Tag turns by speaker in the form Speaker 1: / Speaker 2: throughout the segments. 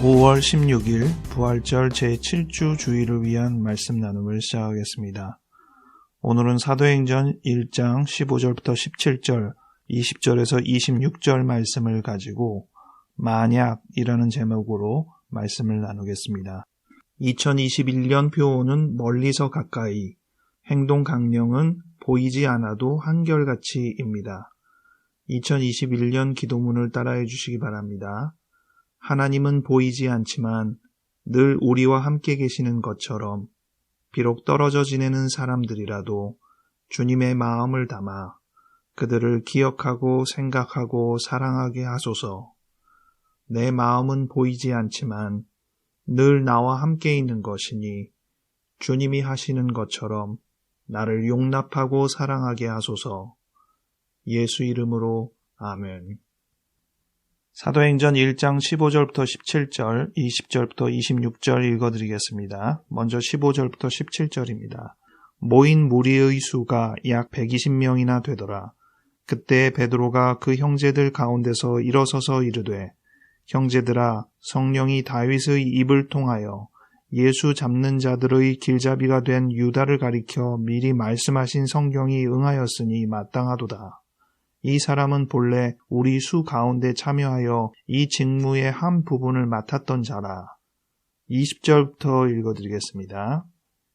Speaker 1: 5월 16일 부활절 제7주 주일을 위한 말씀 나눔을 시작하겠습니다. 오늘은 사도행전 1장 15절부터 17절, 20절에서 26절 말씀을 가지고 만약이라는 제목으로 말씀을 나누겠습니다. 2021년 표어는 멀리서 가까이, 행동 강령은 보이지 않아도 한결같이입니다. 2021년 기도문을 따라해 주시기 바랍니다. 하나님은 보이지 않지만 늘 우리와 함께 계시는 것처럼 비록 떨어져 지내는 사람들이라도 주님의 마음을 담아 그들을 기억하고 생각하고 사랑하게 하소서. 내 마음은 보이지 않지만 늘 나와 함께 있는 것이니 주님이 하시는 것처럼 나를 용납하고 사랑하게 하소서. 예수 이름으로 아멘. 사도행전 1장 15절부터 17절, 20절부터 26절 읽어드리겠습니다. 먼저 15절부터 17절입니다. 모인 무리의 수가 약 120명이나 되더라. 그때 베드로가 그 형제들 가운데서 일어서서 이르되 형제들아 성령이 다윗의 입을 통하여 예수 잡는 자들의 길잡이가 된 유다를 가리켜 미리 말씀하신 성경이 응하였으니 마땅하도다. 이 사람은 본래 우리 수 가운데 참여하여 이 직무의 한 부분을 맡았던 자라. 20절부터 읽어드리겠습니다.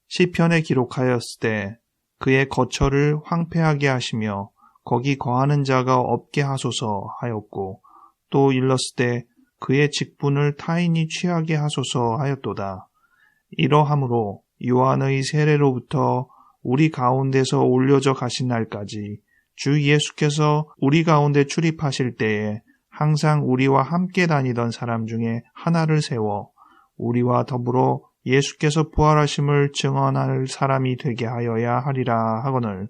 Speaker 1: 시편에 기록하였을 때 그의 거처를 황폐하게 하시며 거기 거하는 자가 없게 하소서 하였고 또 일렀을 때 그의 직분을 타인이 취하게 하소서 하였도다. 이러함으로 요한의 세례로부터 우리 가운데서 올려져 가신 날까지 주 예수께서 우리 가운데 출입하실 때에 항상 우리와 함께 다니던 사람 중에 하나를 세워 우리와 더불어 예수께서 부활하심을 증언할 사람이 되게 하여야 하리라 하거늘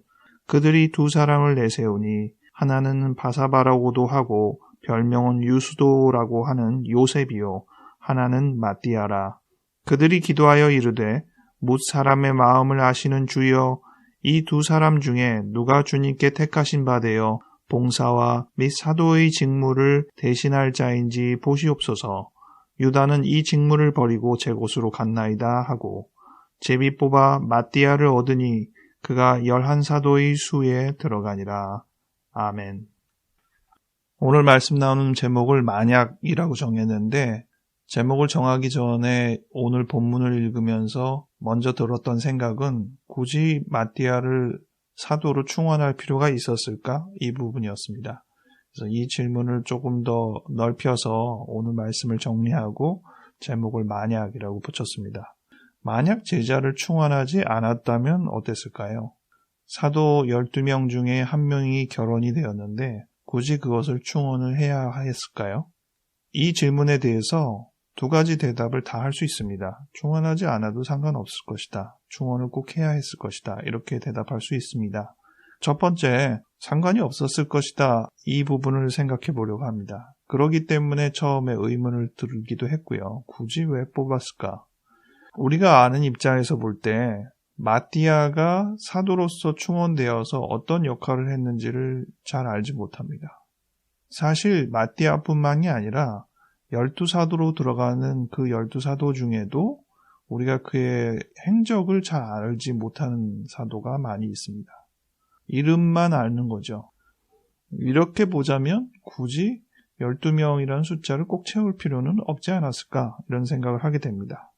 Speaker 1: 그들이 두 사람을 내세우니 하나는 바사바라고도 하고 별명은 유수도라고 하는 요셉이요 하나는 마띠아라 그들이 기도하여 이르되 뭇 사람의 마음을 아시는 주여 이 두 사람 중에 누가 주님께 택하신 바 되어 봉사와 및 사도의 직무를 대신할 자인지 보시옵소서. 유다는 이 직무를 버리고 제 곳으로 갔나이다 하고 제비 뽑아 마띠아를 얻으니 그가 열한 사도의 수에 들어가니라. 아멘. 오늘 말씀 나오는 제목을 만약이라고 정했는데 제목을 정하기 전에 오늘 본문을 읽으면서 먼저 들었던 생각은 굳이 마띠아를 사도로 충원할 필요가 있었을까? 이 부분이었습니다. 그래서 이 질문을 조금 더 넓혀서 오늘 말씀을 정리하고 제목을 만약이라고 붙였습니다. 만약 제자를 충원하지 않았다면 어땠을까요? 사도 12명 중에 한 명이 결혼이 되었는데 굳이 그것을 충원을 해야 했을까요? 이 질문에 대해서 두 가지 대답을 다 할 수 있습니다. 충원하지 않아도 상관없을 것이다. 충원을 꼭 해야 했을 것이다. 이렇게 대답할 수 있습니다. 첫 번째, 상관이 없었을 것이다. 이 부분을 생각해 보려고 합니다. 그러기 때문에 처음에 의문을 들기도 했고요. 굳이 왜 뽑았을까? 우리가 아는 입장에서 볼 때 마띠아가 사도로서 충원되어서 어떤 역할을 했는지를 잘 알지 못합니다. 사실 마띠아뿐만이 아니라 열두 사도로 들어가는 그 열두 사도 중에도 우리가 그의 행적을 잘 알지 못하는 사도가 많이 있습니다. 이름만 아는 거죠. 이렇게 보자면 굳이 12명이라는 숫자를 꼭 채울 필요는 없지 않았을까 이런 생각을 하게 됩니다.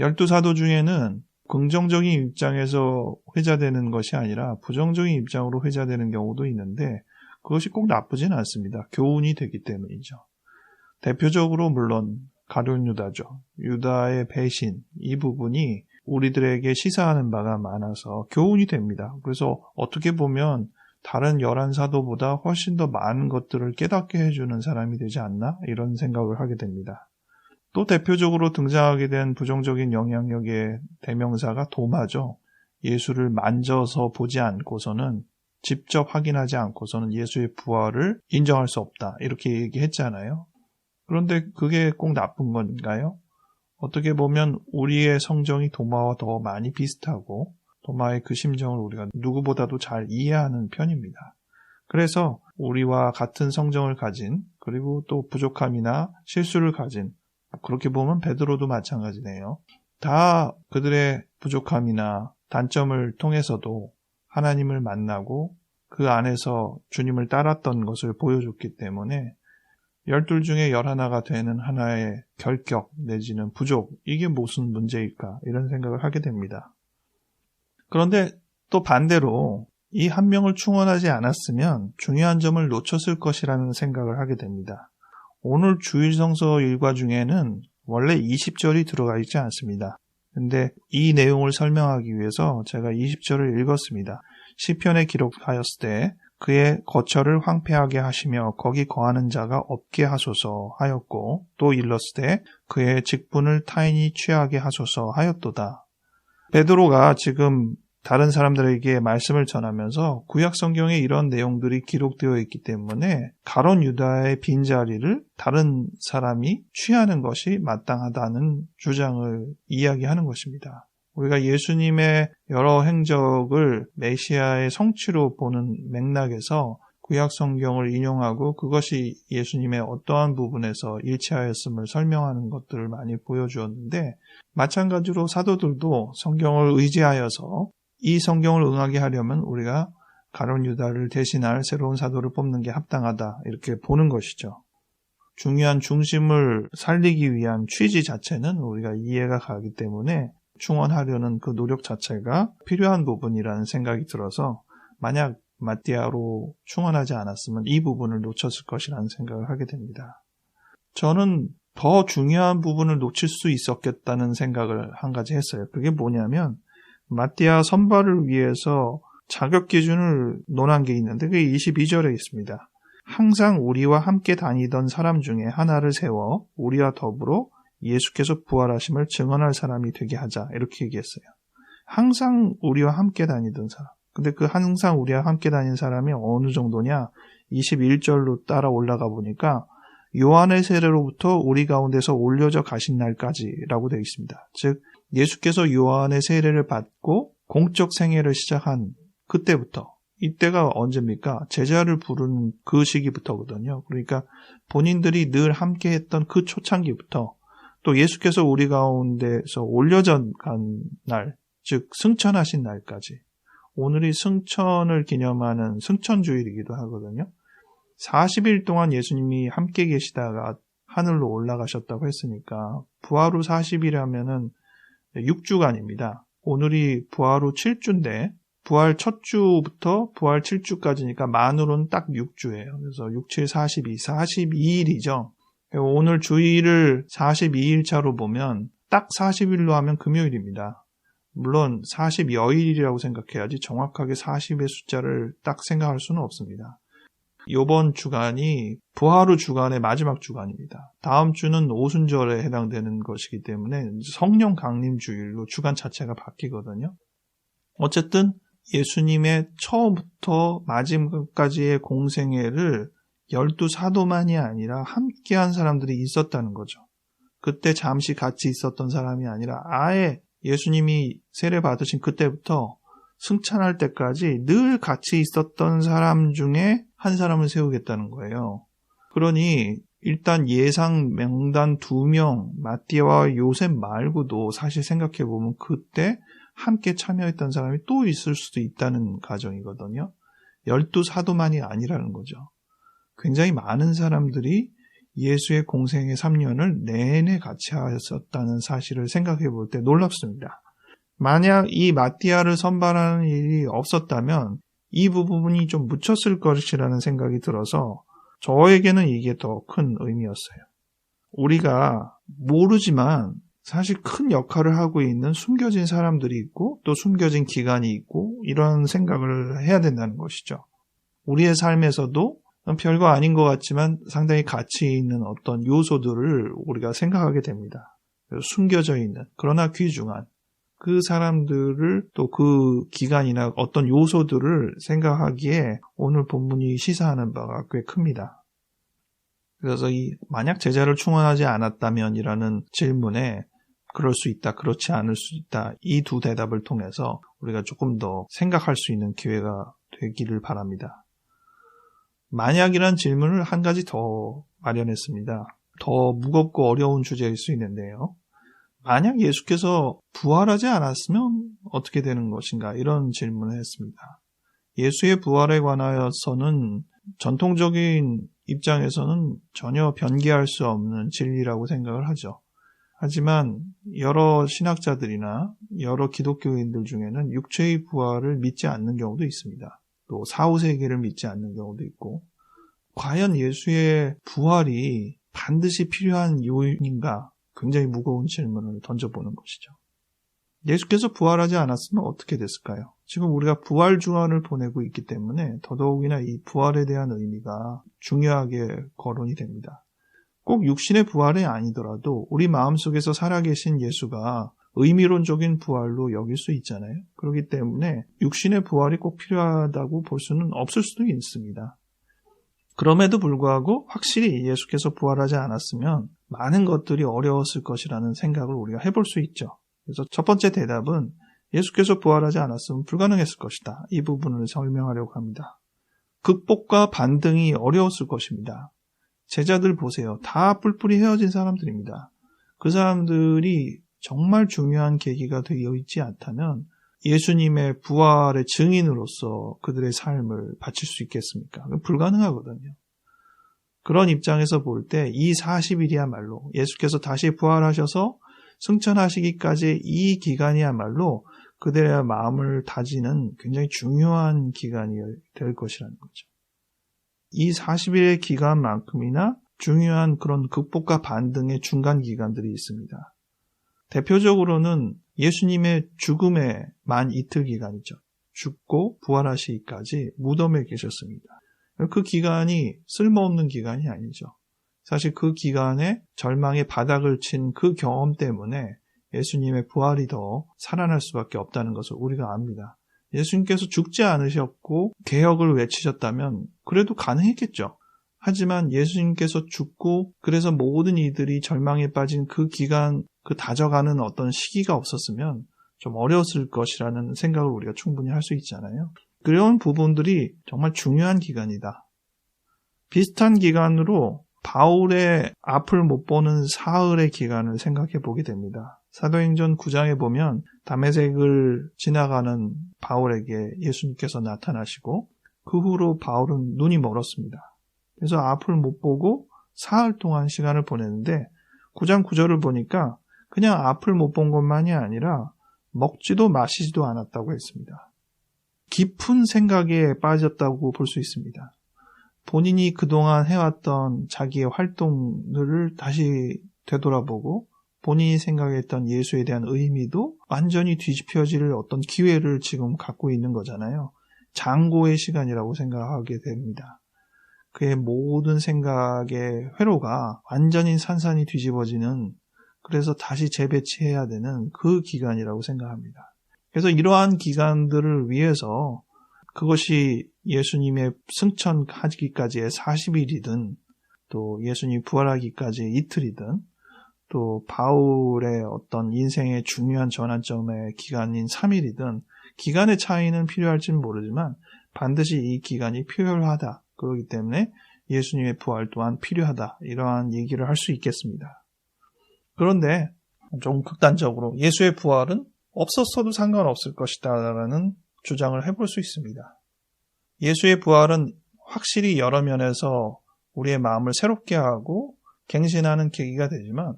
Speaker 1: 12사도 중에는 긍정적인 입장에서 회자되는 것이 아니라 부정적인 입장으로 회자되는 경우도 있는데 그것이 꼭 나쁘진 않습니다. 교훈이 되기 때문이죠. 대표적으로 물론 가룟 유다죠. 유다의 배신 이 부분이 우리들에게 시사하는 바가 많아서 교훈이 됩니다. 그래서 어떻게 보면 다른 열한 사도보다 훨씬 더 많은 것들을 깨닫게 해주는 사람이 되지 않나 이런 생각을 하게 됩니다. 또 대표적으로 등장하게 된 부정적인 영향력의 대명사가 도마죠. 예수를 만져서 보지 않고서는 직접 확인하지 않고서는 예수의 부활을 인정할 수 없다. 이렇게 얘기했잖아요. 그런데 그게 꼭 나쁜 건가요? 어떻게 보면 우리의 성정이 도마와 더 많이 비슷하고 도마의 그 심정을 우리가 누구보다도 잘 이해하는 편입니다. 그래서 우리와 같은 성정을 가진 그리고 또 부족함이나 실수를 가진 그렇게 보면 베드로도 마찬가지네요. 다 그들의 부족함이나 단점을 통해서도 하나님을 만나고 그 안에서 주님을 따랐던 것을 보여줬기 때문에 열둘 중에 열하나가 되는 하나의 결격 내지는 부족, 이게 무슨 문제일까? 이런 생각을 하게 됩니다. 그런데 또 반대로 이 한 명을 충원하지 않았으면 중요한 점을 놓쳤을 것이라는 생각을 하게 됩니다. 오늘 주일 성서 일과 중에는 원래 20절이 들어가 있지 않습니다. 근데 이 내용을 설명하기 위해서 제가 20절을 읽었습니다. 시편에 기록하였을 때 그의 거처를 황폐하게 하시며 거기 거하는 자가 없게 하소서 하였고 또 일렀을 때 그의 직분을 타인이 취하게 하소서 하였도다. 베드로가 지금 다른 사람들에게 말씀을 전하면서 구약 성경에 이런 내용들이 기록되어 있기 때문에 가론 유다의 빈자리를 다른 사람이 취하는 것이 마땅하다는 주장을 이야기하는 것입니다. 우리가 예수님의 여러 행적을 메시아의 성취로 보는 맥락에서 구약 성경을 인용하고 그것이 예수님의 어떠한 부분에서 일치하였음을 설명하는 것들을 많이 보여주었는데 마찬가지로 사도들도 성경을 의지하여서 이 성경을 응하게 하려면 우리가 가론 유다를 대신할 새로운 사도를 뽑는 게 합당하다 이렇게 보는 것이죠. 중요한 중심을 살리기 위한 취지 자체는 우리가 이해가 가기 때문에 충원하려는 그 노력 자체가 필요한 부분이라는 생각이 들어서 만약 마띠아로 충원하지 않았으면 이 부분을 놓쳤을 것이라는 생각을 하게 됩니다. 저는 더 중요한 부분을 놓칠 수 있었겠다는 생각을 한 가지 했어요. 그게 뭐냐면 마띠아 선발을 위해서 자격 기준을 논한 게 있는데 그게 22절에 있습니다. 항상 우리와 함께 다니던 사람 중에 하나를 세워 우리와 더불어 예수께서 부활하심을 증언할 사람이 되게 하자. 이렇게 얘기했어요. 항상 우리와 함께 다니던 사람. 근데 그 항상 우리와 함께 다닌 사람이 어느 정도냐? 21절로 따라 올라가 보니까 요한의 세례로부터 우리 가운데서 올려져 가신 날까지라고 되어 있습니다. 즉 예수께서 요한의 세례를 받고 공적 생애를 시작한 그때부터 이때가 언제입니까? 제자를 부르는 그 시기부터거든요. 그러니까 본인들이 늘 함께 했던 그 초창기부터 또 예수께서 우리 가운데서 올려져 간 날, 즉 승천하신 날까지 오늘이 승천을 기념하는 승천주일이기도 하거든요. 40일 동안 예수님이 함께 계시다가 하늘로 올라가셨다고 했으니까 부하로 40일이라면은 6주간입니다. 오늘이 부하로 7주인데 부활 첫 주부터 부활 7주까지니까 만으로는 딱 6주예요. 그래서 6, 7, 42, 42일이죠. 오늘 주일을 42일차로 보면 딱 40일로 하면 금요일입니다. 물론 40여일이라고 생각해야지 정확하게 40의 숫자를 딱 생각할 수는 없습니다. 이번 주간이 부하루 주간의 마지막 주간입니다. 다음 주는 오순절에 해당되는 것이기 때문에 성령 강림 주일로 주간 자체가 바뀌거든요. 어쨌든 예수님의 처음부터 마지막까지의 공생애를 열두 사도만이 아니라 함께한 사람들이 있었다는 거죠. 그때 잠시 같이 있었던 사람이 아니라 아예 예수님이 세례 받으신 그때부터 승천할 때까지 늘 같이 있었던 사람 중에 한 사람을 세우겠다는 거예요. 그러니 일단 예상 명단 두 명, 마띠아와 요셉 말고도 사실 생각해 보면 그때 함께 참여했던 사람이 또 있을 수도 있다는 가정이거든요. 열두 사도만이 아니라는 거죠. 굉장히 많은 사람들이 예수의 공생의 3년을 내내 같이 하였었다는 사실을 생각해 볼 때 놀랍습니다. 만약 이 마띠아를 선발하는 일이 없었다면 이 부분이 좀 묻혔을 것이라는 생각이 들어서 저에게는 이게 더 큰 의미였어요. 우리가 모르지만 사실 큰 역할을 하고 있는 숨겨진 사람들이 있고 또 숨겨진 기간이 있고 이런 생각을 해야 된다는 것이죠. 우리의 삶에서도 별거 아닌 것 같지만 상당히 가치 있는 어떤 요소들을 우리가 생각하게 됩니다. 숨겨져 있는 그러나 귀중한 그 사람들을 또 그 기간이나 어떤 요소들을 생각하기에 오늘 본문이 시사하는 바가 꽤 큽니다. 그래서 이 만약 제자를 충원하지 않았다면이라는 질문에 그럴 수 있다, 그렇지 않을 수 있다 이 두 대답을 통해서 우리가 조금 더 생각할 수 있는 기회가 되기를 바랍니다. 만약이란 질문을 한 가지 더 마련했습니다. 더 무겁고 어려운 주제일 수 있는데요. 만약 예수께서 부활하지 않았으면 어떻게 되는 것인가? 이런 질문을 했습니다. 예수의 부활에 관하여서는 전통적인 입장에서는 전혀 변기할 수 없는 진리라고 생각을 하죠. 하지만 여러 신학자들이나 여러 기독교인들 중에는 육체의 부활을 믿지 않는 경우도 있습니다. 또 사후 세계를 믿지 않는 경우도 있고 과연 예수의 부활이 반드시 필요한 요인인가 굉장히 무거운 질문을 던져보는 것이죠. 예수께서 부활하지 않았으면 어떻게 됐을까요? 지금 우리가 부활 주안을 보내고 있기 때문에 더더욱이나 이 부활에 대한 의미가 중요하게 거론이 됩니다. 꼭 육신의 부활이 아니더라도 우리 마음속에서 살아계신 예수가 의미론적인 부활로 여길 수 있잖아요. 그렇기 때문에 육신의 부활이 꼭 필요하다고 볼 수는 없을 수도 있습니다. 그럼에도 불구하고 확실히 예수께서 부활하지 않았으면 많은 것들이 어려웠을 것이라는 생각을 우리가 해볼 수 있죠. 그래서 첫 번째 대답은 예수께서 부활하지 않았으면 불가능했을 것이다. 이 부분을 설명하려고 합니다. 극복과 반등이 어려웠을 것입니다. 제자들 보세요. 다 뿔뿔이 헤어진 사람들입니다. 그 사람들이 정말 중요한 계기가 되어 있지 않다면 예수님의 부활의 증인으로서 그들의 삶을 바칠 수 있겠습니까? 불가능하거든요. 그런 입장에서 볼 때 이 40일이야말로 예수께서 다시 부활하셔서 승천하시기까지 이 기간이야말로 그들의 마음을 다지는 굉장히 중요한 기간이 될 것이라는 거죠. 이 40일의 기간만큼이나 중요한 그런 극복과 반등의 중간 기간들이 있습니다. 대표적으로는 예수님의 죽음의 만 이틀 기간이죠. 죽고 부활하시기까지 무덤에 계셨습니다. 그 기간이 쓸모없는 기간이 아니죠. 사실 그 기간에 절망의 바닥을 친 그 경험 때문에 예수님의 부활이 더 살아날 수밖에 없다는 것을 우리가 압니다. 예수님께서 죽지 않으셨고 개혁을 외치셨다면 그래도 가능했겠죠. 하지만 예수님께서 죽고 그래서 모든 이들이 절망에 빠진 그 기간, 그 다져가는 어떤 시기가 없었으면 좀 어려웠을 것이라는 생각을 우리가 충분히 할 수 있잖아요. 그런 부분들이 정말 중요한 기간이다. 비슷한 기간으로 바울의 앞을 못 보는 사흘의 기간을 생각해 보게 됩니다. 사도행전 9장에 보면 담에색을 지나가는 바울에게 예수님께서 나타나시고 그 후로 바울은 눈이 멀었습니다. 그래서 앞을 못 보고 사흘 동안 시간을 보냈는데 9장 9절을 보니까 그냥 앞을 못 본 것만이 아니라 먹지도 마시지도 않았다고 했습니다. 깊은 생각에 빠졌다고 볼 수 있습니다. 본인이 그동안 해왔던 자기의 활동들을 다시 되돌아보고 본인이 생각했던 예수에 대한 의미도 완전히 뒤집혀질 어떤 기회를 지금 갖고 있는 거잖아요. 장고의 시간이라고 생각하게 됩니다. 그의 모든 생각의 회로가 완전히 산산이 뒤집어지는 그래서 다시 재배치해야 되는 그 기간이라고 생각합니다. 그래서 이러한 기간들을 위해서 그것이 예수님의 승천하기까지의 40일이든 또 예수님 부활하기까지 이틀이든 또 바울의 어떤 인생의 중요한 전환점의 기간인 3일이든 기간의 차이는 필요할지는 모르지만 반드시 이 기간이 필요하다. 그렇기 때문에 예수님의 부활 또한 필요하다. 이러한 얘기를 할 수 있겠습니다. 그런데 좀 극단적으로 예수의 부활은 없었어도 상관없을 것이다. 라는 주장을 해볼 수 있습니다. 예수의 부활은 확실히 여러 면에서 우리의 마음을 새롭게 하고 갱신하는 계기가 되지만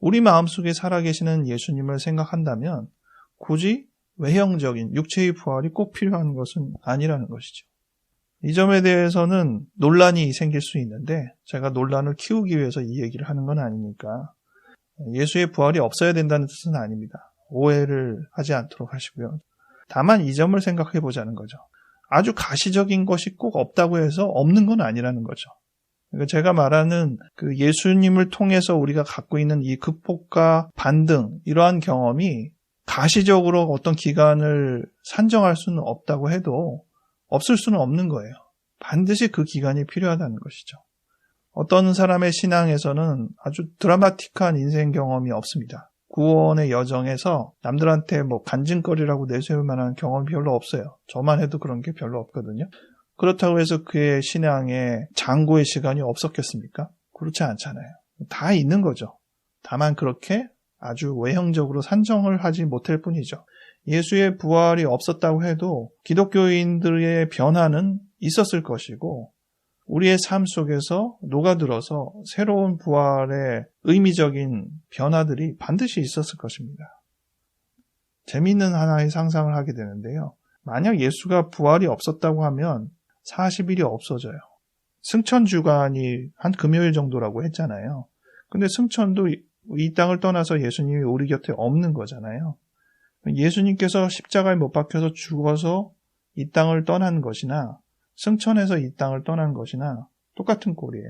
Speaker 1: 우리 마음속에 살아계시는 예수님을 생각한다면 굳이 외형적인 육체의 부활이 꼭 필요한 것은 아니라는 것이죠. 이 점에 대해서는 논란이 생길 수 있는데 제가 논란을 키우기 위해서 이 얘기를 하는 건 아니니까 예수의 부활이 없어야 된다는 뜻은 아닙니다. 오해를 하지 않도록 하시고요. 다만 이 점을 생각해 보자는 거죠. 아주 가시적인 것이 꼭 없다고 해서 없는 건 아니라는 거죠. 그러니까 제가 말하는 그 예수님을 통해서 우리가 갖고 있는 이 극복과 반등, 이러한 경험이 가시적으로 어떤 기간을 산정할 수는 없다고 해도 없을 수는 없는 거예요. 반드시 그 기간이 필요하다는 것이죠. 어떤 사람의 신앙에서는 아주 드라마틱한 인생 경험이 없습니다. 구원의 여정에서 남들한테 뭐 간증거리라고 내세울 만한 경험이 별로 없어요. 저만 해도 그런 게 별로 없거든요. 그렇다고 해서 그의 신앙에 장고의 시간이 없었겠습니까? 그렇지 않잖아요. 다 있는 거죠. 다만 그렇게 아주 외형적으로 산정을 하지 못할 뿐이죠. 예수의 부활이 없었다고 해도 기독교인들의 변화는 있었을 것이고 우리의 삶 속에서 녹아들어서 새로운 부활의 의미적인 변화들이 반드시 있었을 것입니다. 재미있는 하나의 상상을 하게 되는데요. 만약 예수가 부활이 없었다고 하면 40일이 없어져요. 승천 주간이 한 금요일 정도라고 했잖아요. 근데 승천도 이 땅을 떠나서 예수님이 우리 곁에 없는 거잖아요. 예수님께서 십자가에 못 박혀서 죽어서 이 땅을 떠난 것이나 승천해서 이 땅을 떠난 것이나 똑같은 꼴이에요.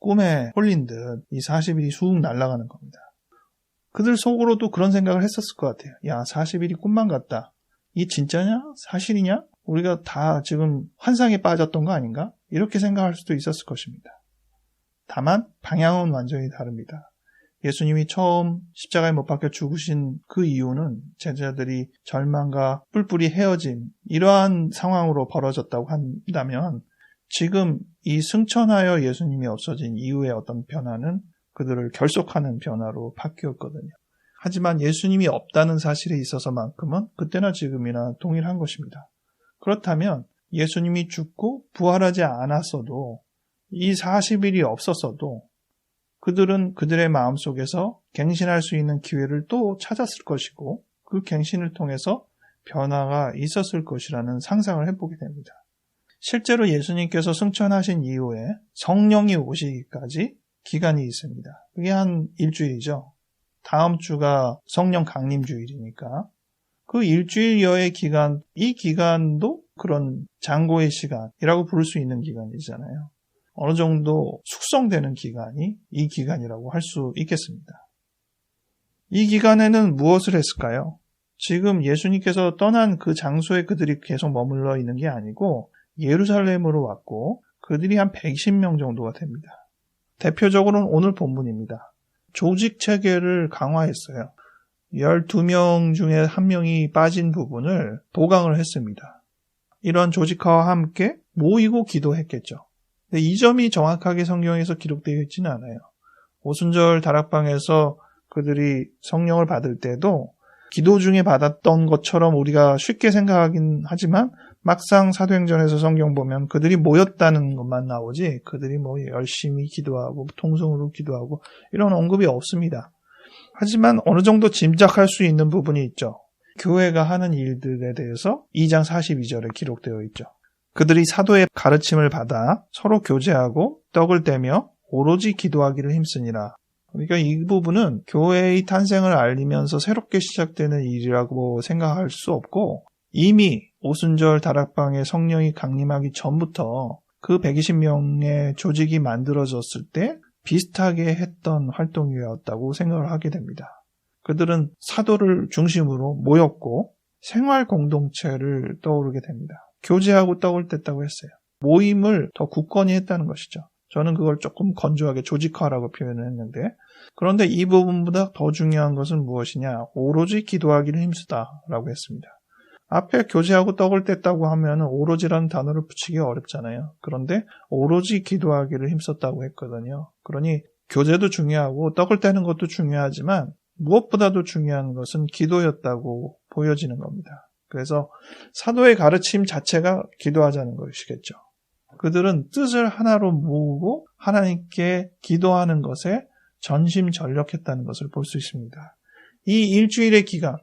Speaker 1: 꿈에 홀린 듯 이 40일이 쑥 날아가는 겁니다. 그들 속으로도 그런 생각을 했었을 것 같아요. 야, 40일이 꿈만 같다. 이 진짜냐? 사실이냐? 우리가 다 지금 환상에 빠졌던 거 아닌가? 이렇게 생각할 수도 있었을 것입니다. 다만 방향은 완전히 다릅니다. 예수님이 처음 십자가에 못 박혀 죽으신 그 이유는 제자들이 절망과 뿔뿔이 헤어진 이러한 상황으로 벌어졌다고 한다면 지금 이 승천하여 예수님이 없어진 이후의 어떤 변화는 그들을 결속하는 변화로 바뀌었거든요. 하지만 예수님이 없다는 사실에 있어서만큼은 그때나 지금이나 동일한 것입니다. 그렇다면 예수님이 죽고 부활하지 않았어도 이 40일이 없었어도 그들은 그들의 마음 속에서 갱신할 수 있는 기회를 또 찾았을 것이고 그 갱신을 통해서 변화가 있었을 것이라는 상상을 해보게 됩니다. 실제로 예수님께서 승천하신 이후에 성령이 오시기까지 기간이 있습니다. 그게 한 일주일이죠. 다음 주가 성령 강림 주일이니까 그 일주일여의 기간, 이 기간도 그런 장고의 시간이라고 부를 수 있는 기간이잖아요. 어느 정도 숙성되는 기간이 이 기간이라고 할 수 있겠습니다. 이 기간에는 무엇을 했을까요? 지금 예수님께서 떠난 그 장소에 그들이 계속 머물러 있는 게 아니고 예루살렘으로 왔고 그들이 한 110명 정도가 됩니다. 대표적으로는 오늘 본문입니다. 조직 체계를 강화했어요. 12명 중에 한 명이 빠진 부분을 보강을 했습니다. 이런 조직화와 함께 모이고 기도했겠죠. 이 점이 정확하게 성경에서 기록되어 있지는 않아요. 오순절 다락방에서 그들이 성령을 받을 때도 기도 중에 받았던 것처럼 우리가 쉽게 생각하긴 하지만 막상 사도행전에서 성경 보면 그들이 모였다는 것만 나오지 그들이 뭐 열심히 기도하고 통성으로 기도하고 이런 언급이 없습니다. 하지만 어느 정도 짐작할 수 있는 부분이 있죠. 교회가 하는 일들에 대해서 2장 42절에 기록되어 있죠. 그들이 사도의 가르침을 받아 서로 교제하고 떡을 떼며 오로지 기도하기를 힘쓰니라. 그러니까 이 부분은 교회의 탄생을 알리면서 새롭게 시작되는 일이라고 생각할 수 없고 이미 오순절 다락방에 성령이 강림하기 전부터 그 120명의 조직이 만들어졌을 때 비슷하게 했던 활동이었다고 생각을 하게 됩니다. 그들은 사도를 중심으로 모였고 생활 공동체를 떠오르게 됩니다. 교제하고 떡을 뗐다고 했어요. 모임을 더 굳건히 했다는 것이죠. 저는 그걸 조금 건조하게 조직화라고 표현을 했는데 그런데 이 부분보다 더 중요한 것은 무엇이냐? 오로지 기도하기를 힘쓰다라고 했습니다. 앞에 교제하고 떡을 뗐다고 하면 오로지라는 단어를 붙이기 어렵잖아요. 그런데 오로지 기도하기를 힘썼다고 했거든요. 그러니 교제도 중요하고 떡을 떼는 것도 중요하지만 무엇보다도 중요한 것은 기도였다고 보여지는 겁니다. 그래서 사도의 가르침 자체가 기도하자는 것이겠죠. 그들은 뜻을 하나로 모으고 하나님께 기도하는 것에 전심전력했다는 것을 볼 수 있습니다. 이 일주일의 기간,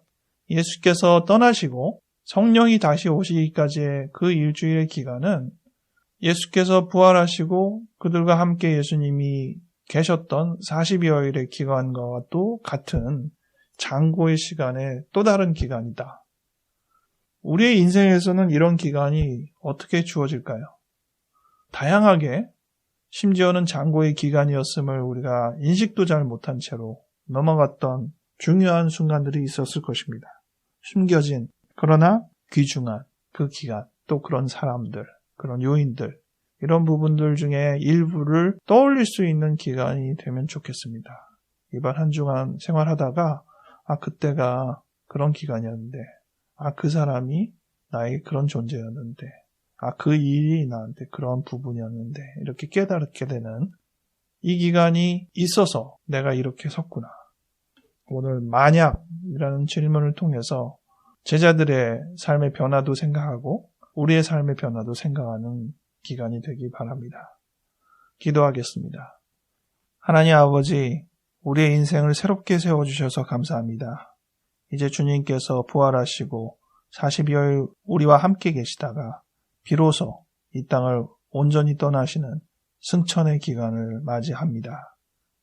Speaker 1: 예수께서 떠나시고 성령이 다시 오시기까지의 그 일주일의 기간은 예수께서 부활하시고 그들과 함께 예수님이 계셨던 40여일의 기간과 또 같은 장고의 시간의 또 다른 기간이다. 우리의 인생에서는 이런 기간이 어떻게 주어질까요? 다양하게 심지어는 장고의 기간이었음을 우리가 인식도 잘 못한 채로 넘어갔던 중요한 순간들이 있었을 것입니다. 숨겨진 그러나 귀중한 그 기간 또 그런 사람들 그런 요인들 이런 부분들 중에 일부를 떠올릴 수 있는 기간이 되면 좋겠습니다. 이번 한 주간 생활하다가 아 그때가 그런 기간이었는데 아 그 사람이 나의 그런 존재였는데 아 그 일이 나한테 그런 부분이었는데 이렇게 깨닫게 되는 이 기간이 있어서 내가 이렇게 섰구나. 오늘 만약이라는 질문을 통해서 제자들의 삶의 변화도 생각하고 우리의 삶의 변화도 생각하는 기간이 되기 바랍니다. 기도하겠습니다. 하나님 아버지, 우리의 인생을 새롭게 세워주셔서 감사합니다. 이제 주님께서 부활하시고 40여일 우리와 함께 계시다가 비로소 이 땅을 온전히 떠나시는 승천의 기간을 맞이합니다.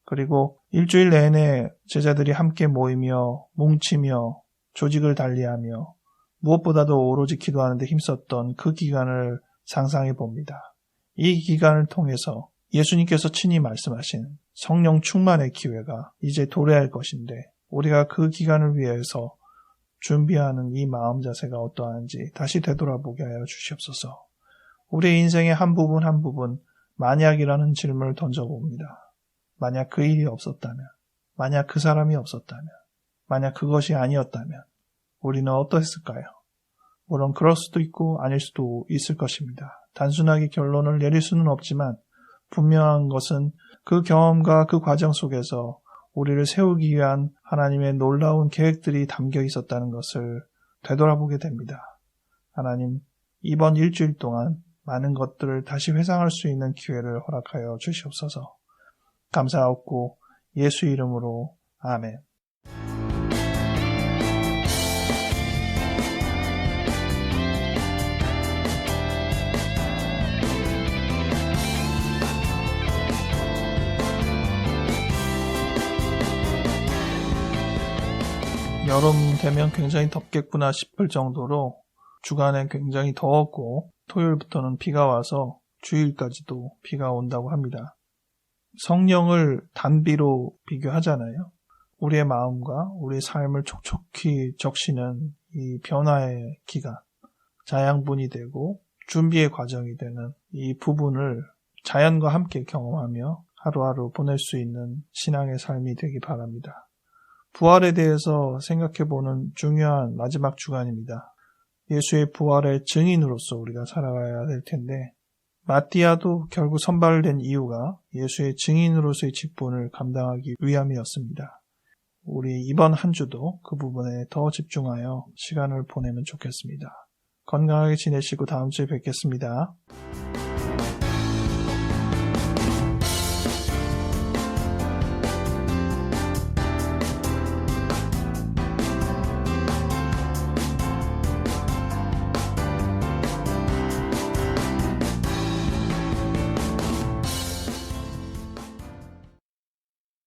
Speaker 1: 그리고 일주일 내내 제자들이 함께 모이며 뭉치며 조직을 달리하며 무엇보다도 오로지 기도하는데 힘썼던 그 기간을 상상해 봅니다. 이 기간을 통해서 예수님께서 친히 말씀하신 성령 충만의 기회가 이제 도래할 것인데 우리가 그 기간을 위해서 준비하는 이 마음 자세가 어떠한지 다시 되돌아보게 하여 주시옵소서. 우리 인생의 한 부분 한 부분 만약이라는 질문을 던져봅니다. 만약 그 일이 없었다면, 만약 그 사람이 없었다면, 만약 그것이 아니었다면 우리는 어떠했을까요? 물론 그럴 수도 있고 아닐 수도 있을 것입니다. 단순하게 결론을 내릴 수는 없지만 분명한 것은 그 경험과 그 과정 속에서 우리를 세우기 위한 하나님의 놀라운 계획들이 담겨 있었다는 것을 되돌아보게 됩니다. 하나님, 이번 일주일 동안 많은 것들을 다시 회상할 수 있는 기회를 허락하여 주시옵소서. 감사하옵고 예수 이름으로 아멘. 여름 되면 굉장히 덥겠구나 싶을 정도로 주간에 굉장히 더웠고 토요일부터는 비가 와서 주일까지도 비가 온다고 합니다. 성령을 단비로 비교하잖아요. 우리의 마음과 우리의 삶을 촉촉히 적시는 이 변화의 기간, 자양분이 되고 준비의 과정이 되는 이 부분을 자연과 함께 경험하며 하루하루 보낼 수 있는 신앙의 삶이 되기 바랍니다. 부활에 대해서 생각해 보는 중요한 마지막 주간입니다. 예수의 부활의 증인으로서 우리가 살아가야 될 텐데, 마띠아도 결국 선발된 이유가 예수의 증인으로서의 직분을 감당하기 위함이었습니다. 우리 이번 한 주도 그 부분에 더 집중하여 시간을 보내면 좋겠습니다. 건강하게 지내시고 다음 주에 뵙겠습니다.